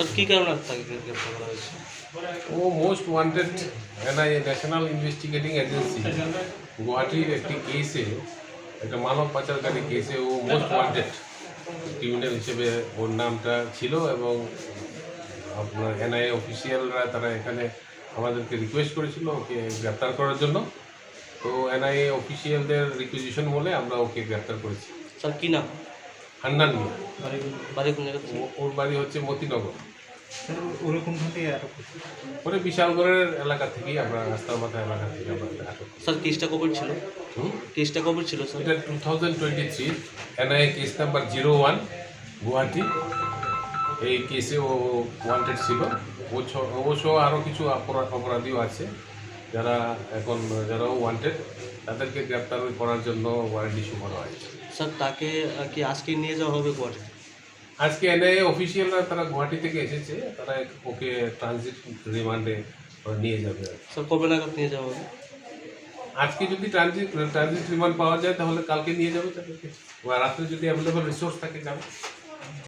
Sir কী কারণে তাকে গ্রেপ্তার করা হয়েছে? ও most wanted NIA national investigating agency. গুয়াহাটির একটি কেসে একটা মানব পাচারকারী কেসে ও মোস্ট ওয়ান্টেড ক্রিমিনাল হিসেবে ওর নামটা ছিল এবং আপনার এনআইএ অফিসিয়ালরা তারা এখানে আমাদেরকে রিকোয়েস্ট করেছিল ওকে গ্রেপ্তার করার জন্য। তো এনআইএ অফিসিয়ালদের রিকুইজিশন বলে আমরা ওকে গ্রেপ্তার করেছি। স্যার কী নাম? হান্নান ওর বাড়ি হচ্ছে মতিনগর। ওরকম পরে বিশালগড়ের এলাকা থেকেই আমরা রাস্তার মাথা এলাকা থেকে আমরা আটক। স্যার কেসটা কবে ছিল? কেসটা কবে ছিল স্যার? এটা two thousand twenty three NIA case number zero one Guwahati. এই কেসে ও ওয়ান্টেড ছিল। ও ছ- অবশ্য আরও কিছু অপরাধ অপরাধীও আছে। যারা এখন যারা ওয়ান্টেড তাদেরকে গ্রেপ্তার করার জন্য ওয়ারেন্ট ইস্যু করা হয়েছে। স্যার তাকে কি আজকে নিয়ে যাওয়া হবে কোয়ার্টারে আজকে এনআইএ অফিসিয়ালরা তারা গুয়াহাটি থেকে এসেছে তারা ওকে ট্রানজিট রিমান্ডে নিয়ে যাবে। স্যার কবে নাগাদ নিয়ে যাওয়া হবে? আজকে যদি ট্রানজিট ট্রানজিট রিমান্ড পাওয়া যায় তাহলে কালকে নিয়ে যাবে তাদেরকে। রাত্রে যদি অ্যাভেলেবল রিসোর্স থাকে যাবে।